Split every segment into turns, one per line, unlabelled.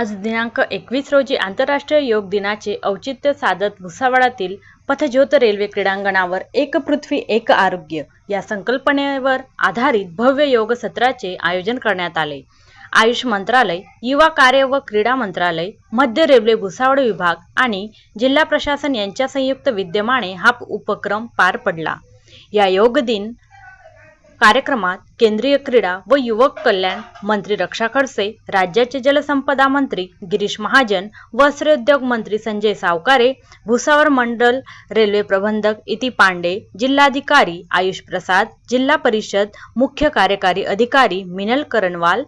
आज दिनांक एकवीस रोजी आंतरराष्ट्रीय योग दिनाचे औचित्य साधत भुसावळातील पथज्योत रेल्वे क्रीडांगणावर एक पृथ्वी एक आरोग्य या संकल्पनेवर आधारित भव्य योग सत्राचे आयोजन करण्यात आले. आयुष मंत्रालय युवा कार्य व क्रीडा मंत्रालय मध्य रेल्वे भुसावळ विभाग आणि जिल्हा प्रशासन यांच्या संयुक्त विद्यमाने हा उपक्रम पार पडला. या योग दिन कार्यक्रमात केंद्रीय क्रीडा व युवक कल्याण मंत्री रक्षा खडसे राज्याचे जलसंपदा मंत्री गिरीश महाजन वस्त्रोद्योग मंत्री संजय सावकारे भुसावर मंडल रेल्वे प्रबंधक इति पांडे जिल्हाधिकारी आयुष प्रसाद जिल्हा परिषद मुख्य कार्यकारी अधिकारी मिनल करणवाल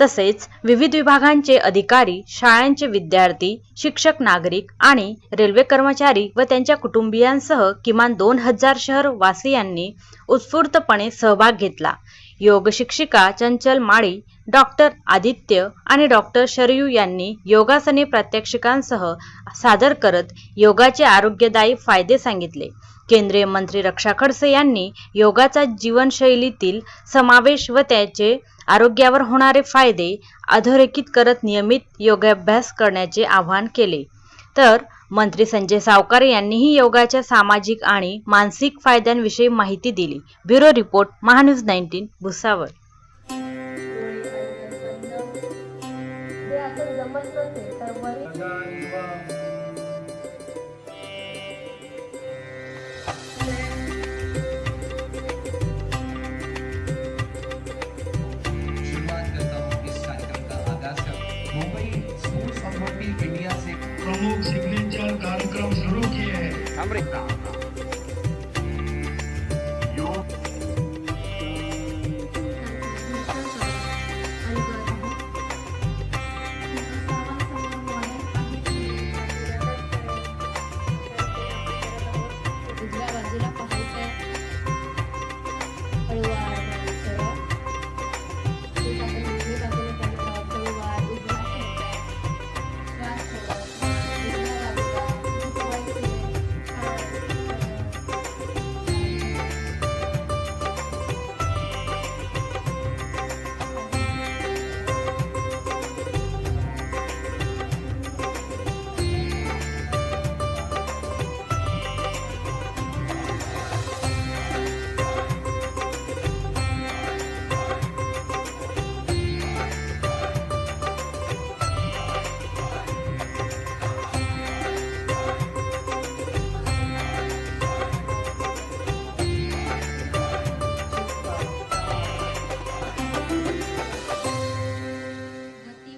तसेच विविध विभागांचे अधिकारी शाळांचे विद्यार्थी शिक्षक नागरिक आणि रेल्वे कर्मचारी व त्यांच्या कुटुंबियांसह किमान दोन हजार शहर वासियांनी उत्स्फूर्तपणे सहभाग घेतला. योग शिक्षिका चंचल माळी डॉक्टर आदित्य आणि डॉक्टर शरयू यांनी योगासने प्रात्यक्षिकांसह सादर करत योगाचे आरोग्यदायी फायदे सांगितले. केंद्रीय मंत्री रक्षा खडसे यांनी योगाचा जीवनशैलीतील समावेश व त्याचे आरोग्यावर होणारे फायदे अधोरेखित करत नियमित योगाभ्यास करण्याचे आवाहन केले. तर मंत्री संजय सावकारे यांनीही योगाच्या सामाजिक आणि मानसिक फायद्यांविषयी माहिती दिली. Bureau report Mahanews nineteen Bhusawal.
तर
प्रमुख सिग्नेचर कार्यक्रम शुरू किए हैं।
अमृता।